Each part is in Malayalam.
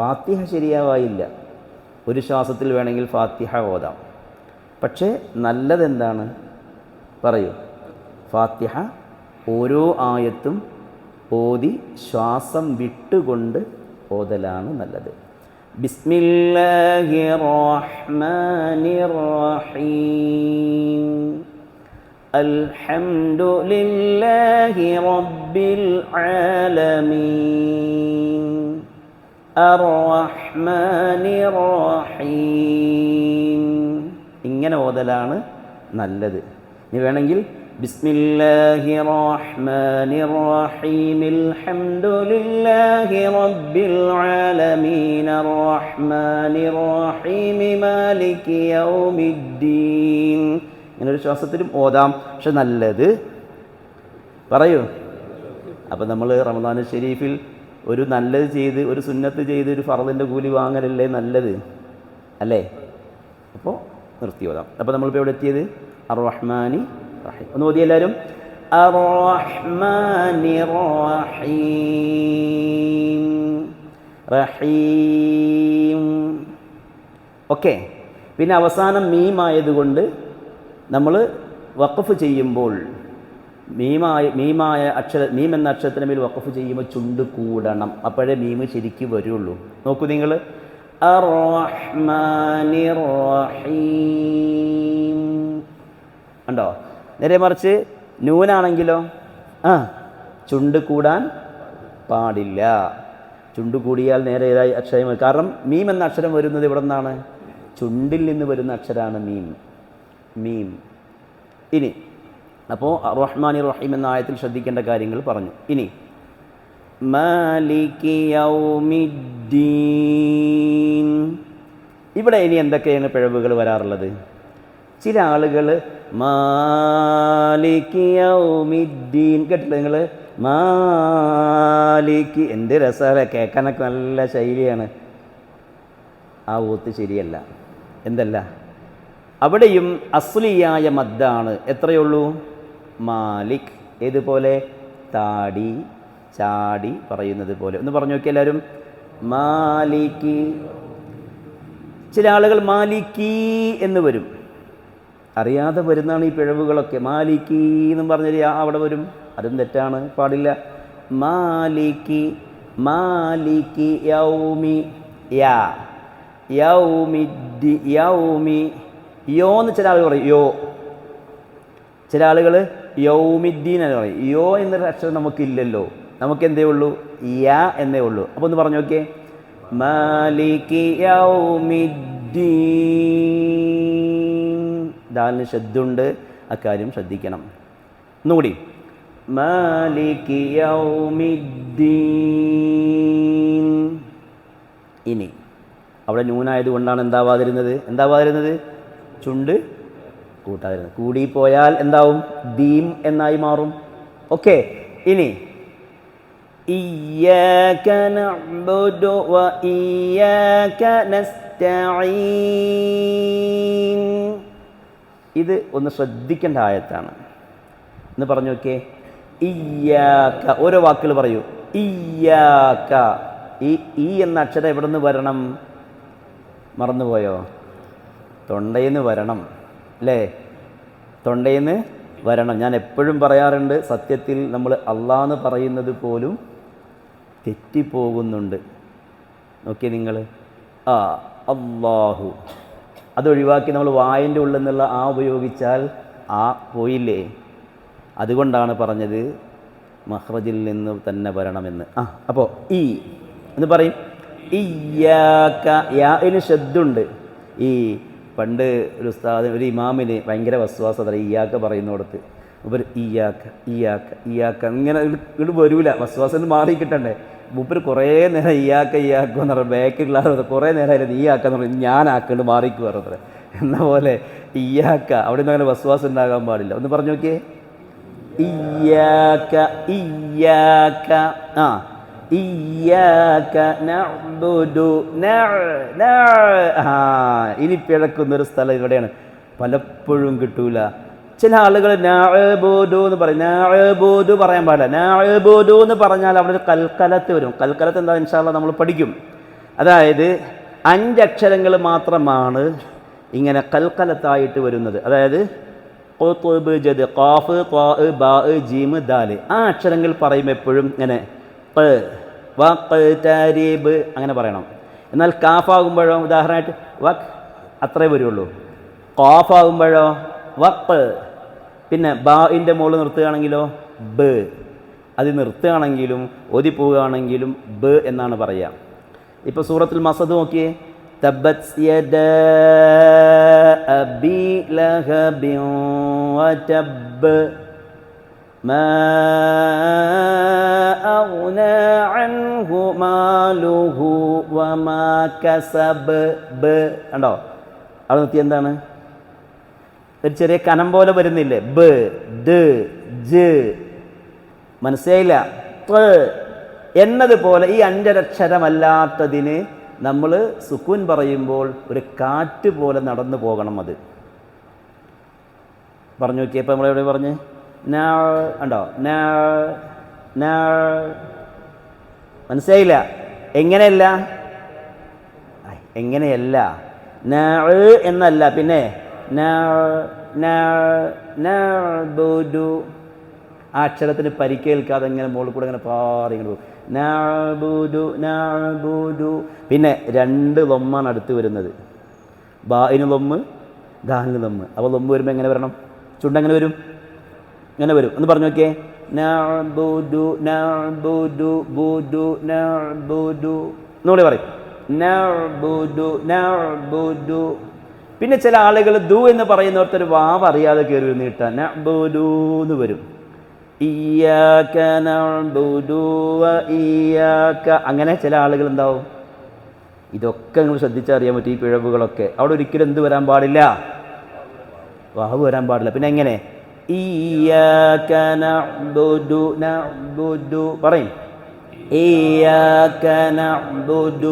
ഫാത്തിഹ ശരിയാവായില്ല ഒരു ശ്വാസത്തിൽ വേണമെങ്കിൽ ഫാത്തിഹ ഓതാം. പക്ഷേ നല്ലതെന്താണ്? പറയൂ. ഫാത്തിഹ ഓരോ ആയത്തും ഓതി ശ്വാസം വിട്ടുകൊണ്ട് ഓതലാണ് നല്ലത്. റഹീം അൽഹംദുലില്ലാഹി റബ്ബിൽ ആലമീൻ. ഇങ്ങനെ ഓതലാണ് നല്ലത്. ഇനി വേണമെങ്കിൽ ബിസ്മില്ലാഹി റഹ്മാനി റഹീം അൽഹംദുലില്ലാഹി റബ്ബിൽ ആലമീൻ. അർറഹ്മാനി റഹീം മാലികി യൗമിദ്ദീൻ. ഇങ്ങനെ ഒരു ശ്വാസത്തിലും ഓതാം പക്ഷെ നല്ലത്. പറയൂ. അപ്പം നമ്മൾ റമദാന ഷെരീഫിൽ ഒരു നല്ലത് ചെയ്ത് ഒരു സുന്നത്ത് ചെയ്ത് ഒരു ഫറദിന്റെ കൂലി വാങ്ങലല്ലേ നല്ലത്? അല്ലേ? അപ്പോൾ നിർത്തി ഓതാം അപ്പോൾ നമ്മളിപ്പോൾ എവിടെ എത്തിയത്? അർ റഹ്മാനി റഹീം. ഒന്ന് ഓതി എല്ലാവരും അർ റഹ്മാനി റഹീം. റഹീം. ഓക്കെ. പിന്നെ അവസാനം മീമായതുകൊണ്ട് നമ്മൾ വഖഫ് ചെയ്യുമ്പോൾ മീമായ മീമായ അക്ഷര മീം എന്ന അക്ഷരത്തിന് മേൽ വഖഫ് ചെയ്യുമ്പോൾ ചുണ്ട് കൂടണം. അപ്പോഴേ മീം ശരിക്ക് വരുള്ളൂ. നോക്കൂ നിങ്ങൾ ഉണ്ടോ നേരെ മറിച്ച് നൂനാണെങ്കിലോ? ആ ചുണ്ട് കൂടാൻ പാടില്ല. ചുണ്ട് കൂടിയാൽ നേരെ ഏതായി അക്ഷരം കാരണം മീം എന്ന അക്ഷരം വരുന്നത് ഇവിടെ നിന്നാണ്. ചുണ്ടിൽ നിന്ന് വരുന്ന അക്ഷരമാണ് മീം. മീം. ഇനി അപ്പോൾ റഹ്മാനി റഹീം എന്ന ആയത്തിൽ ശ്രദ്ധിക്കേണ്ട കാര്യങ്ങൾ പറഞ്ഞു. ഇനി ഇവിടെ ഇനി എന്തൊക്കെയാണ് പിഴവുകൾ വരാറുള്ളത്? ചില ആളുകൾ മാലികി യൗമിദ്ദീൻ കേട്ടില്ല നിങ്ങൾ? മാലിക്ക് എന്ത് രസമല്ലേ കേൾക്കാനൊക്കെ നല്ല ശൈലിയാണ്. ആ ഊത്ത് ശരിയല്ല. എന്തല്ല? അവിടെയും അസ്ലിയായ മദ്ദാണ്. എത്രയുള്ളൂ മാലിക് ഏതുപോലെ? താടി ചാടി പറയുന്നത് പോലെ. ഒന്ന് പറഞ്ഞു നോക്കി എല്ലാവരും. മാലിക്. ചില ആളുകൾ മാലിക്കി എന്ന് വരും. അറിയാതെ വരുന്നതാണ് ഈ പിഴവുകളൊക്കെ. മാലിക്കി എന്നും പറഞ്ഞൊരു ആ അവിടെ വരും. അതും തെറ്റാണ്. പാടില്ല. മാലിക്കി മാലിക്കി യൗമി. യാ. യൗമി യൗമി. യോ എന്ന് ചില ആളുകൾ പറയും. യോ. ചില ആളുകൾ യൗമിദ്ദീൻ എന്ന് പറയും. യോ എന്നൊരു അക്ഷരം നമുക്കില്ലല്ലോ. നമുക്ക് എന്തേ ഉള്ളൂ? യാ എന്നേ ഉള്ളൂ. അപ്പോൾ ഒന്ന് പറഞ്ഞു നോക്കിയേ. മാലിക് യൗമിദ്ദീൻ. ദാലിന് ശ്രദ്ധുണ്ട് അക്കാര്യം ശ്രദ്ധിക്കണം. ഒന്നുകൂടി. മാലിക് യൗമിദ്ദീൻ. ഇനി. അവിടെ ന്യൂനായത് കൊണ്ടാണ് എന്താവാതിരുന്നത്? എന്താവാതിരുന്നത്? ചുണ്ട് കൂട്ടാതിരുന്നത് കൂടിപ്പോയാൽ എന്താവും ദീം എന്നായി മാറും ഓക്കെ ഇനി إياك نعبد وإياك نستعين ഇത് ഒന്ന് ശ്രദ്ധിക്കേണ്ട ആയത്താണ് എന്ന് പറഞ്ഞു നോക്കിയേ ഇയ്യാക്ക ഓരോ വാക്കുകൾ പറയൂ ഇയ്യാക്ക ഈ ഈ എന്ന അക്ഷരം എവിടെ നിന്ന് വരണം മറന്നുപോയോ തൊണ്ടയിൽ നിന്ന് വരണം അല്ലേ തൊണ്ടയിൽ നിന്ന് വരണം. ഞാൻ എപ്പോഴും പറയാറുണ്ട് സത്യത്തിൽ നമ്മൾ അള്ളാന്ന് പറയുന്നത് പോലും തെറ്റിപ്പോകുന്നുണ്ട്. നോക്കിയേ നിങ്ങൾ. ആ അള്ളാഹു അതൊഴിവാക്കി നമ്മൾ വായന്റെ ഉള്ളിൽ നിന്നുള്ള ആ ഉപയോഗിച്ചാൽ ആ പോയില്ലേ? അതുകൊണ്ടാണ് പറഞ്ഞത് മഹ്റജിൽ നിന്ന് തന്നെ വരണമെന്ന്. ആ അപ്പോൾ ഈ എന്ന് പറയും. ഈ യാ ഇതിന് ശ്രദ്ധുണ്ട് ഈ പണ്ട് ഒരു ഉസ്താദ് ഒരു ഇമാമിന് ഭയങ്കര വസ്വാസത ഇയാക്ക പറയുന്നിടത്ത് ഉപർ ഇയാക്ക ഇയാക്ക ഇയാക്ക ഇങ്ങനെ ഇവിടെ വരൂല. വസ്വാസം മാറി കിട്ടണ്ടേ മൂപ്പർ കുറേ നേരം ഇയാക്ക ഇയാക്ക എന്ന് പറഞ്ഞാൽ ബാക്കിലുള്ള ആൾ കുറേ നേരം ഈ ആക്ക എന്ന് പറഞ്ഞാൽ ഞാൻ ആക്കണ്ട് മാറിക്ക് പറഞ്ഞത് എന്ന പോലെ ഇയാക്ക അവിടെ നിന്ന് അങ്ങനെ വസ്വാസം ഉണ്ടാകാൻ പാടില്ല. ഒന്ന് പറഞ്ഞു നോക്കിയേ. ഈയാക്ക ഈയാക്ക ആ ഇയ്യാക്ക പിഴക്കുന്ന ഇനി പിഴക്കുന്നൊരു സ്ഥലം ഇവിടെയാണ്. പലപ്പോഴും കിട്ടൂല. ചില ആളുകൾ നാബോദു എന്ന് പറയും. നാഴബോധു പറയാൻ പാടില്ല. നാഴബോധു എന്ന് പറഞ്ഞാൽ അവിടെ ഒരു കൽക്കലത്ത് വരും. കൽക്കലത്ത് എന്താ ഇൻഷാല്ല നമ്മൾ പഠിക്കും. അതായത് അഞ്ചക്ഷരങ്ങൾ മാത്രമാണ് ഇങ്ങനെ കൽക്കലത്തായിട്ട് വരുന്നത്. അതായത് ജദ്, ഖാഫ് ബാ, ജീം ദാൽ. ആ അക്ഷരങ്ങൾ പറയുമ്പോൾ എപ്പോഴും ഇങ്ങനെ ഖ്, വഖ്തരിബ് അങ്ങനെ പറയണം. എന്നാൽ കാഫാകുമ്പോഴോ ഉദാഹരണമായിട്ട് വക് അത്രേ വരുള്ളൂ. കോഫാകുമ്പോഴോ വഖ് പിന്നെ ബാഇന്റെ മുകളിൽ നിർത്തുകയാണെങ്കിലോ ബ്. അത് നിർത്തുകയാണെങ്കിലും ഒതി പോവുകയാണെങ്കിലും ബ് എന്നാണ് പറയുക. ഇപ്പോൾ സൂറത്തിൽ മസദ് നോക്കിയേ. അബി ലഹബിൻ മാ أغنى അൻഹു ماله വമാ കസബ് ب. കണ്ടോ? അവിടെ നിർത്തി എന്താണ്? ഒരു ചെറിയ കനം പോലെ വരുന്നില്ലേ? ബ് ദ് മനസ്സിലായില്ല? എന്നതുപോലെ ഈ അഞ്ചരക്ഷരമല്ലാത്തതിന് നമ്മൾ സുക്കൂൻ പറയുമ്പോൾ ഒരു കാറ്റ് പോലെ നടന്നു പോകണം അത്. പറഞ്ഞു നോക്കിയപ്പോൾ നമ്മളെവിടെ പറഞ്ഞേ? ഉണ്ടോ മനസ്സിലായില്ല? എങ്ങനെയല്ല? എങ്ങനെയല്ല? എന്നല്ല പിന്നെ. ആ അക്ഷരത്തിന് പരിക്കേൽക്കാതെ ഇങ്ങനെ മുകളിൽ കൂടെ ഇങ്ങനെ പാറി ഇങ്ങനെ പോകും. പിന്നെ രണ്ട് ലൊമ്മാണ് അടുത്ത് വരുന്നത്. ബായിന് ലൊമ്മ് ദാഹിന് ലൊമ്മ്. അപ്പോൾ ലൊമ്മ് വരുമ്പോൾ എങ്ങനെ വരണം? ചുണ്ടെങ്ങനെ വരും? ഇങ്ങനെ വരും. ഒന്ന് പറഞ്ഞു നോക്കിയേ. നഅബുദു നഅബുദു ബുദു നഅബുദു. പറയും. നഅബുദു നഅബുദു. പിന്നെ ചില ആളുകൾ ദു എന്ന് പറയുന്നവർക്കൊരു വാവ് അറിയാതെ കയറി കിട്ടാൻ നഅ്ബുദു എന്ന് വരും. നഅബുദു അങ്ങനെ ചില ആളുകൾ എന്താവും? ഇതൊക്കെ നിങ്ങൾ ശ്രദ്ധിച്ചറിയാൻ പറ്റും ഈ പിഴവുകളൊക്കെ. അവിടെ ഒരിക്കലും എന്ത് വരാൻ പാടില്ല? വാവ് വരാൻ പാടില്ല. പിന്നെ എങ്ങനെ? ഇയ്യാക نعبد نعبد പറയും. ഇയ്യാക نعبد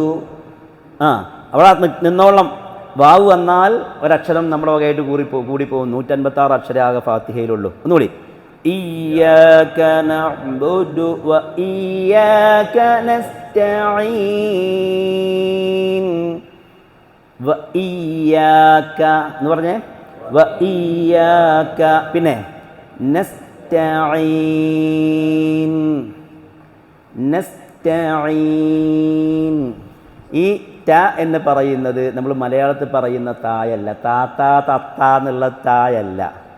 അവിടെ നിന്നോളം വാവ് വന്നാൽ ഒരക്ഷരം നമ്മുടെ വകയായിട്ട് കൂടി കൂടി പോകും. നൂറ്റൻപത്തി ആറ് അക്ഷര ആകെ ഫാത്തിഹയിലുള്ളൂ. ഒന്നുകൂടി. ഇയ്യാക എന്ന് പറഞ്ഞേ? പിന്നെ ഈ ത എന്ന് പറയുന്നത് നമ്മൾ മലയാളത്തിൽ പറയുന്ന തായല്ല. താത്ത തത്ത എന്നുള്ള തായല്ല.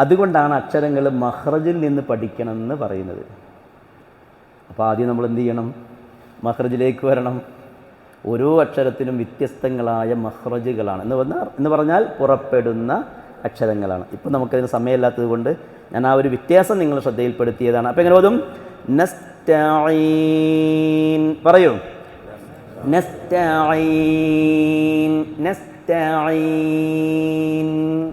അതുകൊണ്ടാണ് അക്ഷരങ്ങൾ മഹ്റജിൽ നിന്ന് പഠിക്കണം എന്ന് പറയുന്നത്. അപ്പോൾ ആദ്യം നമ്മൾ എന്ത് ചെയ്യണം? മഹ്റജിലേക്ക് വരണം. ഓരോ അക്ഷരത്തിനും വ്യത്യസ്തങ്ങളായ മഹ്റജുകളാണ് എന്ന് പറഞ്ഞാൽ എന്ന് പറഞ്ഞാൽ പുറപ്പെടുന്ന അക്ഷരങ്ങളാണ്. ഇപ്പം നമുക്കതിന് സമയമില്ലാത്തത് കൊണ്ട് ഞാൻ ആ ഒരു വ്യത്യാസം നിങ്ങൾ ശ്രദ്ധയിൽപ്പെടുത്തിയതാണ്. അപ്പം എങ്ങനെ ഓതും? നസ്തഈൻ. പറയൂ. നസ്തഈൻ.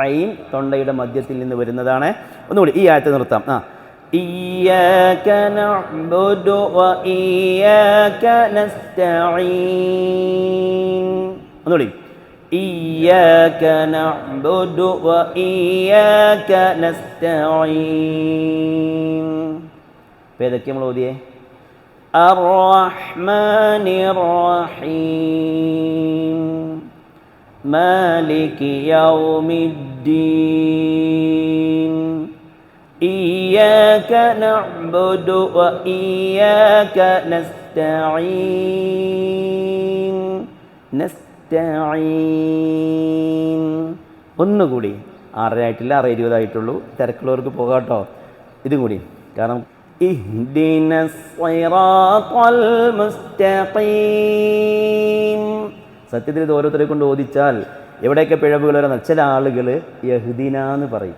ഐൻ തൊണ്ടയുടെ മധ്യത്തിൽ നിന്ന് വരുന്നതാണ്. ഒന്നുകൂടി ഈ ആയത്ത് നിർത്താം. ആ. إياك نعبد وإياك نستعين. نقول إياك نعبد وإياك نستعين. بهذا كم لو الرحمن الرحيم. مالك يوم الدين. إياك نعبد وإياك نستعين نستعين ഒന്നുകൂടി ആറര ആയിട്ടില്ല ആറ് ഇരുപതായിട്ടുള്ളൂ തിരക്കുള്ളവർക്ക് പോകാം കേട്ടോ ഇതും കൂടി കാരണം اهدنا الصراط المستقيم സത്യത്തിൽ ഇത് ഓരോരുത്തരെ കൊണ്ട് ഓദിച്ചാൽ എവിടെയൊക്കെ പിഴവുകൾ വരുന്ന ചില ആളുകൾ യഹ്ദിന എന്ന് പറയും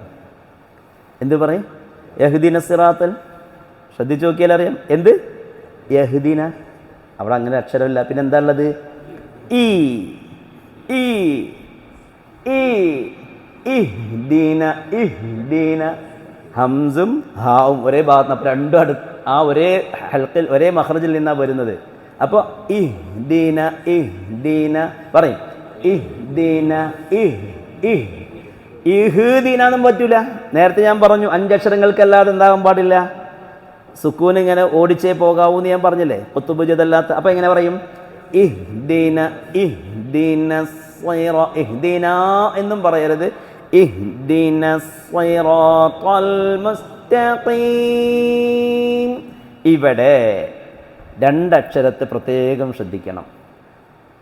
എന്ത് പറയും? യഹുദീന സിറാത്തൽ ശ്രദ്ധിച്ചു നോക്കിയാൽ അറിയാം. എന്ത്? യഹുദീന. അവിടെ അങ്ങനെ അക്ഷരമില്ല. പിന്നെ എന്താ ഉള്ളത്? ഈ ഈ ഈ ഇഹ്ദീന ഇഹ്ദീന. ഹംസും ഹാവും ഒരേ ഭാഗത്ത് അപ്പോൾ രണ്ടും അടുത്ത് ആ ഒരേ ഹൽക്കിൽ ഒരേ മഹ്റജിൽ നിന്നാണ് വരുന്നത്. അപ്പോൾ ഇഹ്ദീന ഇഹ്ദീന. പറയും. ഇഹ്ദീന ഇഹ് ഇഹ്. ഇഹ്ദീന എന്നും പറ്റൂല. നേരത്തെ ഞാൻ പറഞ്ഞു അഞ്ചക്ഷരങ്ങൾക്കല്ലാതെ എന്താകാൻ പാടില്ല. സുക്കൂൻ ഇങ്ങനെ ഓടിച്ചേ പോകാവൂ എന്ന് ഞാൻ പറഞ്ഞില്ലേ? ഒത്തുപൂജിതല്ലാത്ത അപ്പം എങ്ങനെ പറയും? ഇഹ്ദീന ഇഹ്ദീന സ്വൈറ ഇഹ്ദീന എന്നും പറയരുത്. ഇഹ്ദീന ഇവിടെ രണ്ടക്ഷരത്തെ പ്രത്യേകം ശ്രദ്ധിക്കണം.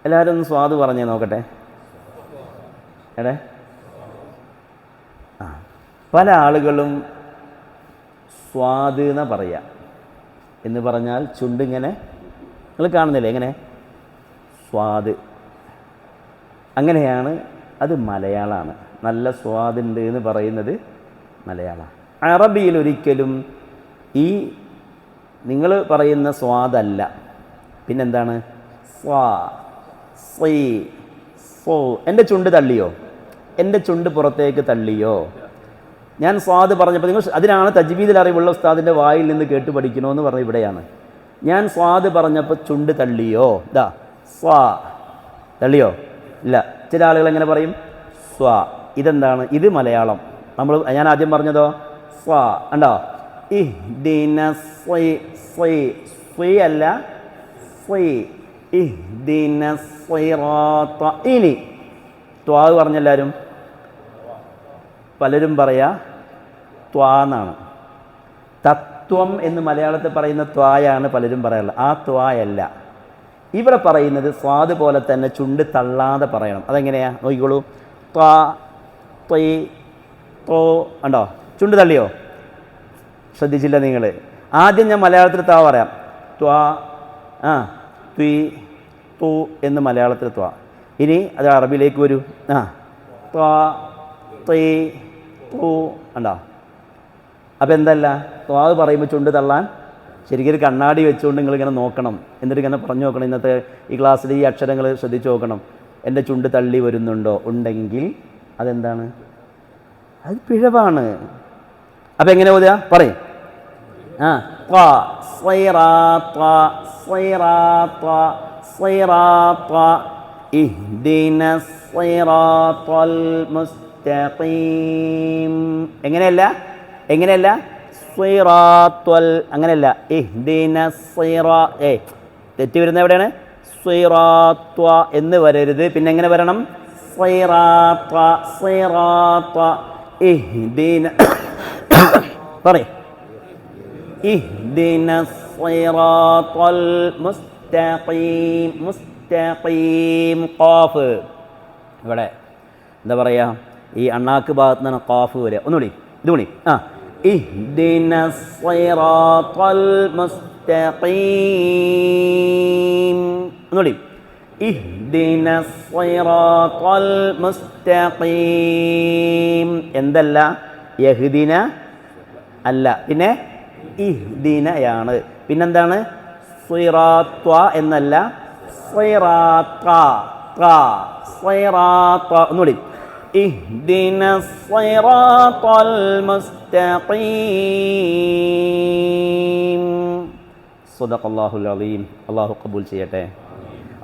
എല്ലാവരും ഒന്ന് സ്വാദ് പറഞ്ഞേ നോക്കട്ടെ. എടേ. പല ആളുകളും സ്വാദ് എന്ന പറയുക എന്ന് പറഞ്ഞാൽ ചുണ്ടിങ്ങനെ നിങ്ങൾ കാണുന്നില്ലേ എങ്ങനെ? സ്വാദ്. അങ്ങനെയാണ് അത് മലയാളമാണ് നല്ല സ്വാദുണ്ട് എന്ന് പറയുന്നത് മലയാളമാണ് അറബിയിൽ ഒരിക്കലും ഈ നിങ്ങൾ പറയുന്ന സ്വാദല്ല. പിന്നെന്താണ്? സ്വാ സ്വീ സോ. എന്റെ ചുണ്ട് തള്ളിയോ? എന്റെ ചുണ്ട് പുറത്തേക്ക് തള്ളിയോ? ഞാൻ സ്വാദ് പറഞ്ഞപ്പോൾ നിങ്ങൾ അതിനാണ് തജ്വീദിൽ അറിവുള്ള ഉസ്താദിന്റെ വായിൽ നിന്ന് കേട്ട് പഠിക്കണമെന്ന് പറഞ്ഞ ഇവിടെയാണ്. ഞാൻ സ്വാദ് പറഞ്ഞപ്പോൾ ചുണ്ട് തള്ളിയോ? ഇതാ സ്വാ. തള്ളിയോ? ഇല്ല. ചില ആളുകൾ എങ്ങനെ പറയും? സ്വാ. ഇതെന്താണ്? ഇത് മലയാളം. നമ്മൾ ഞാൻ ആദ്യം പറഞ്ഞതോ? സ്വാ. ഉണ്ടോ അല്ല ഇനി. ത്വാ പറഞ്ഞെല്ലാവരും. പലരും പറയാ ത്വാ എന്നാണ്. തത്വം എന്ന് മലയാളത്തിൽ പറയുന്ന ത്വായാണ് പലരും പറയാറുള്ളത്. ആ ത്വായല്ല. ഇവിടെ പറയുന്നത് സ്വാദ് പോലെ തന്നെ ചുണ്ട് തള്ളാതെ പറയണം. അതെങ്ങനെയാ? നോക്കിക്കോളൂ. ത്വാ ത്വയ് തോ ഉണ്ടോ ചുണ്ട് തള്ളിയോ? ശ്രദ്ധിച്ചില്ല നിങ്ങൾ ആദ്യം ഞാൻ മലയാളത്തിൽ ത്വാ പറയാം. ത്വാ ആ ത്വി ത്വ എന്ന് മലയാളത്തിൽ ത്വാ. ഇനി അത് അറബിയിലേക്ക് വരൂ. ആ. ത്വാ ത്വയ് തു ഉണ്ടോ അപ്പോൾ എന്തല്ല? ത്വാത് പറയുമ്പോൾ ചുണ്ട് തള്ളാൻ ശരിക്കും ഒരു കണ്ണാടി വെച്ചുകൊണ്ട് നിങ്ങളിങ്ങനെ നോക്കണം. എന്നിട്ട് ഇങ്ങനെ പറഞ്ഞു നോക്കണം. ഇന്നത്തെ ഈ ക്ലാസ്സിൽ ഈ അക്ഷരങ്ങൾ ശ്രദ്ധിച്ച് നോക്കണം. എന്റെ ചുണ്ട് തള്ളി വരുന്നുണ്ടോ? ഉണ്ടെങ്കിൽ അതെന്താണ്? അത് പിഴവാണ്. അപ്പം എങ്ങനെ ഓതുക? പറയും. ആ. ത്വാ ഇഹ്ദിന സ്വൈറാത്തൽ മുസ്തഖീം എങ്ങനെയല്ല? എങ്ങനെയല്ല? സ്വൈറാത്വൽ അങ്ങനെയല്ല. ഇഹ്ദിന സിറാ ഏ തെറ്റി വരുന്ന എവിടെയാണ്? സ്വൈറാത്വ എന്ന് വരരുത്. പിന്നെ എങ്ങനെ വരണം? സിറാത്ത സിറാത്ത. ഇഹ്ദിന പറയും. ഇഹ്ദിന സ്വൈറാത്വൽ മുസ്തഖീം മുസ്തഖീം ഖാഫ്. ഇവിടെ എന്താ പറയുക ഈ അണ്ണാക്ക് ഭാഗത്ത് നിന്നാണ് ഖാഫ് വരിക. ഒന്നുകൂടി ഇതുകൂടി ആ. ഇഹ്ദിന സ്വൈറാത്തൽ മുസ്തഖീം. ഇഹ്ദിന മുസ്തഖീം. എന്തല്ല? യഹ്ദിന അല്ല. പിന്നെ ഇഹ്ദിനയാണ്. പിന്നെന്താണ്? സ്വൈറാത്വ എന്നല്ല സ്വൈറാത്ത ഒന്നുകൂടി اهدنا الصراط المستقيم صدق الله العظيم അള്ളാഹു കബൂൽ ചെയ്യട്ടെ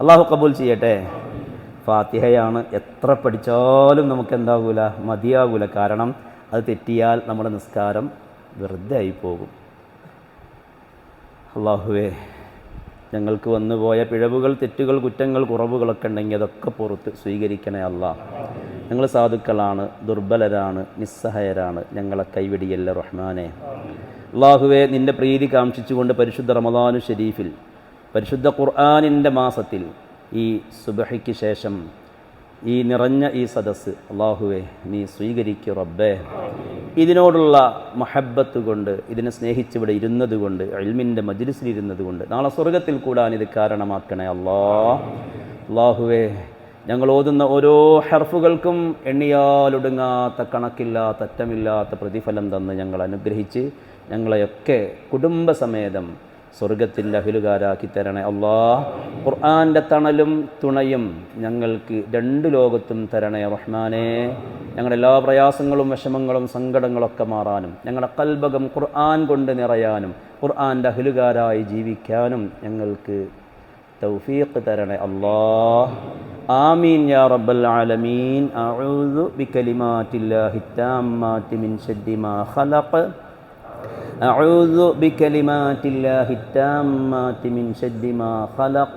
അള്ളാഹു കബൂൽ ചെയ്യട്ടെ ഫാത്തിഹയാണ് എത്ര പഠിച്ചാലും നമുക്ക് എന്താകൂല മതിയാകൂല കാരണം അത് തെറ്റിയാൽ നമ്മുടെ നിസ്കാരം വെറുതെ ആയി പോകും അള്ളാഹുവേ ഞങ്ങൾക്ക് വന്നുപോയ പിഴവുകൾ തെറ്റുകൾ കുറ്റങ്ങൾ കുറവുകളൊക്കെ ഉണ്ടെങ്കിൽ അതൊക്കെ പുറത്ത് സ്വീകരിക്കണേ അല്ല ഞങ്ങൾ സാധുക്കളാണ് ദുർബലരാണ് നിസ്സഹായരാണ്. ഞങ്ങളെ കൈവെടിയല്ല റഹ്മാനെ. അള്ളാഹുവെ നിന്റെ പ്രീതി കാംക്ഷിച്ചുകൊണ്ട് പരിശുദ്ധ റമദാനു ഷെരീഫിൽ പരിശുദ്ധ ഖുർആാനിന്റെ മാസത്തിൽ ഈ സുബഹയ്ക്ക് ശേഷം ഈ നിറഞ്ഞ ഈ സദസ്സ് അള്ളാഹുവെ നീ സ്വീകരിക്കു റബ്ബേ. ഇതിനോടുള്ള മഹബത്ത് കൊണ്ട് ഇതിനെ സ്നേഹിച്ചിവിടെ ഇരുന്നത് കൊണ്ട് അൽമിന്റെ മജിലിസിലിരുന്നത് കൊണ്ട് നാളെ സ്വർഗത്തിൽ കൂടാൻ ഇത് കാരണമാക്കണേ അള്ളാ. അള്ളാഹുവേ ഞങ്ങൾ ഓതുന്ന ഓരോ ഹർഫുകൾക്കും എണ്ണിയാലൊടുങ്ങാത്ത കണക്കില്ലാത്ത അറ്റമില്ലാത്ത പ്രതിഫലം തന്ന് ഞങ്ങൾ അനുഗ്രഹിച്ച് ഞങ്ങളെയൊക്കെ കുടുംബസമേതം സ്വർഗത്തിന്റെ അഹിലുകാരാക്കി തരണേ. അള്ളാ ഖുർആാന്റെ തണലും തുണയും ഞങ്ങൾക്ക് രണ്ട് ലോകത്തും തരണേ റഹ്മാനെ. ഞങ്ങളുടെ എല്ലാ പ്രയാസങ്ങളും വിഷമങ്ങളും സങ്കടങ്ങളൊക്കെ മാറാനും ഞങ്ങളുടെ കൽബകം ഖുർആൻ കൊണ്ട് നിറയാനും ഖുർആന്റെ അഹിലുകാരായി ജീവിക്കാനും ഞങ്ങൾക്ക് തൗഫീഖ് തരണേ അല്ലാ ആമീൻ യാ റബ്ബൽ ആലമീൻ അഊദു ബികലിമാറ്റില്ലാഹി താമ്മാതി മിൻ ശദ്ദി മാ ഖലഖ് أعوذ بكلمات الله التامات من شر ما خلق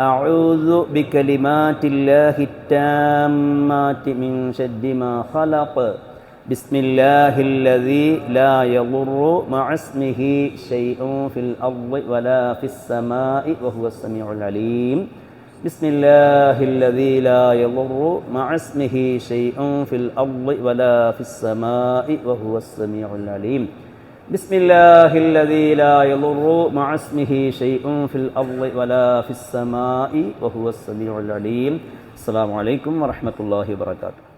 أعوذ بكلمات الله التامات من شر ما خلق بسم الله الذي لا يضر مع اسمه شيء في الأرض ولا في السماء وهو السميع العليم بسم الله الذي لا يضر مع اسمه شيء في الأرض ولا في السماء وهو السميع العليم بسم الله الذي لا يضر مع اسمه شيء في الأرض ولا في السماء وهو السميع العليم السلام عليكم ورحمة الله وبركاته